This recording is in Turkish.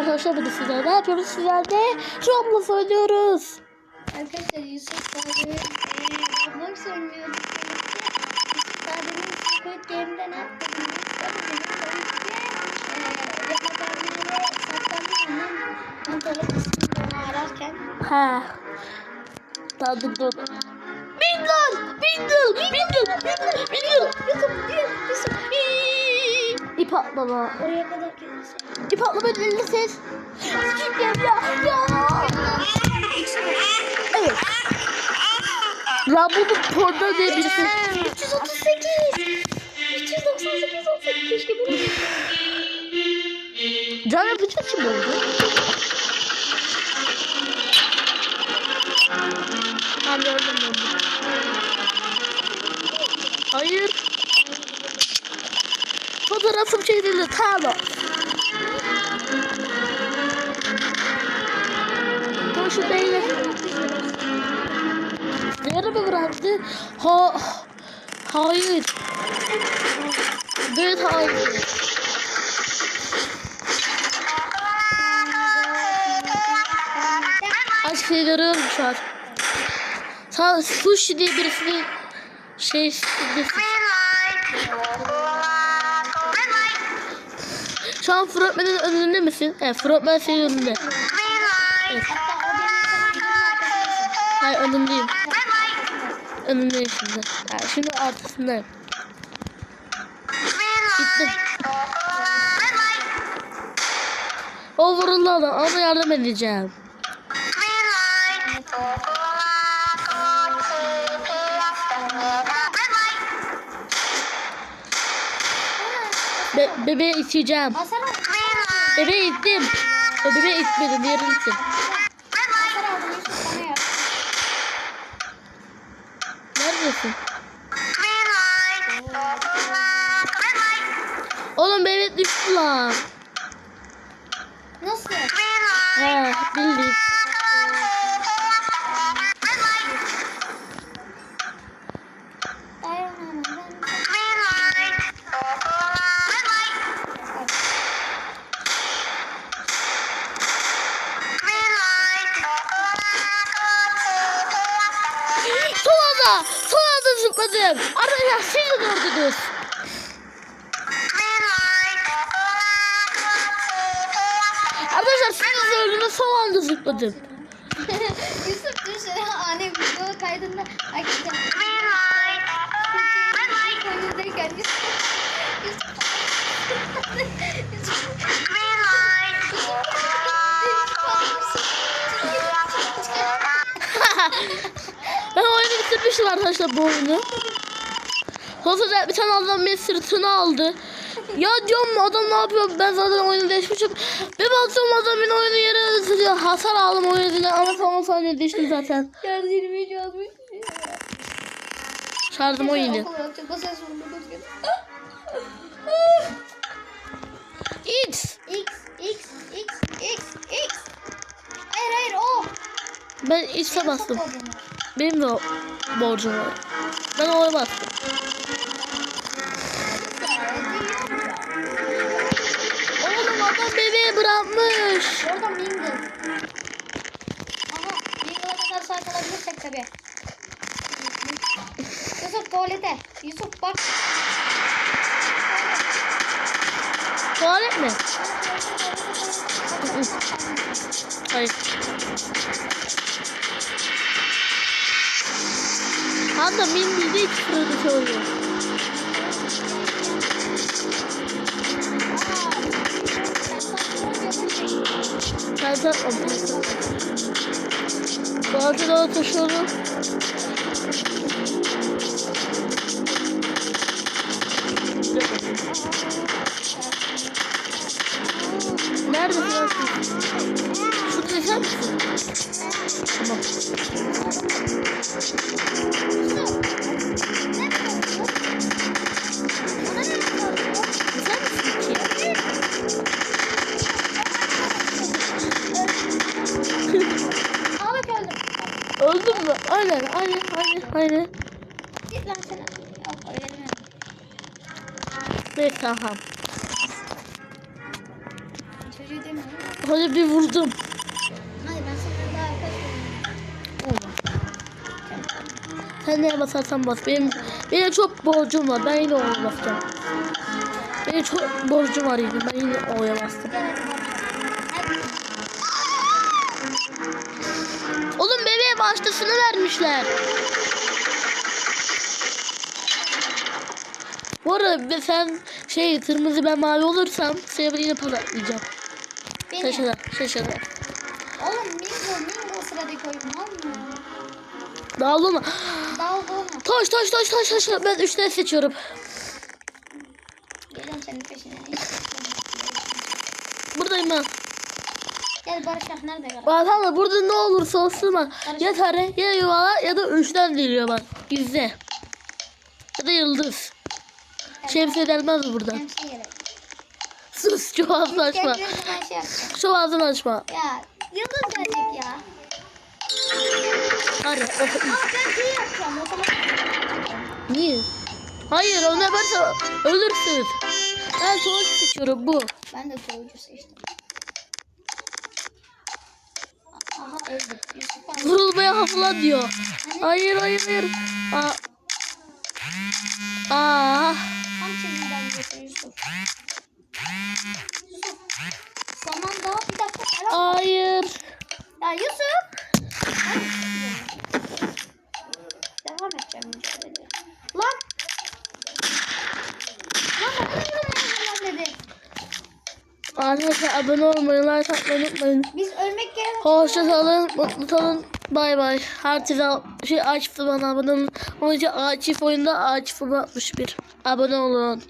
arkadaşlar bugün sizlerle ne yapıyoruz? Sizlerle Roblox oynuyoruz. Arkadaşlar Yusuf Bade'nin eee Roblox oynuyoruz. Yusuf Bade'nin Secret Game'de ne yaptığını Yapakarnede saklandı onun kontrol kısmını ararken. Ha. Tamam dur dur. Bindle! Bindle! Bindle! Bindle! Bindle! Atlama. Oraya kadar gelirse. İp atlama elini ses. Skip ya ya. Evet. Rambo'nun porno diye birisi. 338. 398 olsaydı keşke bunu. Can yapacak kim oldu? Ben gördüm onu. Fotoğrafım çekildi. Tamam. Koşu. Nereye mi bıraktı? Ha, hayır. Evet hayır. Aşk seni görüyorum şu an. Sağ sushi diye birisini şey Şu an Frontman'ın önünde misin? Evet Frontman senin önünde. Evet. Hayır önündeyim. Önündeyim şimdi. Yani şimdi arkasındayım. Gittim. O vuruldu adam. Ona yardım edeceğim. Be bebeği iteceğim. Bebeği ittim. Bebeği itmedim. Diğerini ittim. Neredesin? Oğlum bebek düştü lan. Nasıl? He bildik. Anda. Son anda zıpladım. Arkadaşlar siz de gördünüz. Arkadaşlar siz de gördünüz. Son anda zıpladım. Yusuf dur şöyle ani video kaydında açacağım. Koynundayken Yusuf. Yusuf. Ben oyunu bitirmişim arkadaşlar bu oyunu. Sonra bir tane adam beni sırtına aldı. Ya diyorum adam ne yapıyor? Ben zaten oyunu değişmişim. Bir baktım adam beni oyunu yere ısırıyor. Hasar aldım oyunu dile ama son saniye düştüm zaten. Çağırdım oyunu. Okul yapacak. O vurdu. X. X, X, X, X, X. Hayır hayır o. Ben X'e bastım. Oynuyor. Benim de borcum var. Ben oraya bastım. Oğlum adam bebeği bırakmış. Orada Mingle. Aha Mingle'a kadar sağ kalabilirsek tabi. Yusuf tuvalete. Yusuf bak. Tuvalet mi? Hayır. Hatta Mindy'de hiç sırada şey oluyor. Ben takmam. Tuvalete doğru taşıyorum. Nerede lan Şurada yaşar mısın? Aynen, aynen, aynen, aynen. Git lan sen. Yok öyle mi? Neyse tamam. Çocuk şey demiyorum. Hadi bir vurdum. Ben sana daha. Sen neye basarsan bas. Benim, benim çok borcum var. Ben yine oraya basacağım. Benim çok borcum var yine. Ben yine oraya bastım. Başlasını vermişler. Bu arada be- sen şey kırmızı ben mavi olursam seni yine patlatmayacağım. Beni. Şaşırır, şaşırır. Oğlum Mingo, Mingo sıradaki oyun var mı? Dağılma. Dalga olma. Taş taş taş taş taş. Ben üç tane seçiyorum. Geliyorum senin peşine. Buradayım ben. Gel Barış Ak nerede gel? Valla burada ne olursa olsun bak. Ya tane ya yuvala ya da üçten geliyor bak. Yüzde. Ya da yıldız. Şemsiye delmez buradan. Hemşire gerek. Sus şu ağzını açma. Ben şey. Şu ağzını açma. Ya yıldız gelecek ya. Hadi. Aa ben şey yapacağım. Niye? Hayır onu yaparsa ölürsünüz. Ben sonuç seçiyorum bu. Ben de soğucu seçtim. Aha öldüm. Yusuf abi. Vurulmaya hafıla diyor. Hayır hayır hayır. Aa. Aa. Tam çizgiden geçiyor Yusuf. Yusuf. Zaman daha bir dakika. Hayır. Ya Yusuf. Devam edeceğim mücadeleye. Lan. Lan bana ne dedi? Arkadaşlar abone olmayı, like atmayı unutmayın. Biz ölmek yerine Hoşça kalın, mutlu kalın. Bay bay. Herkese şey açtı bana abone olun. İçin Akif oyunda Akif 61. Abone olun.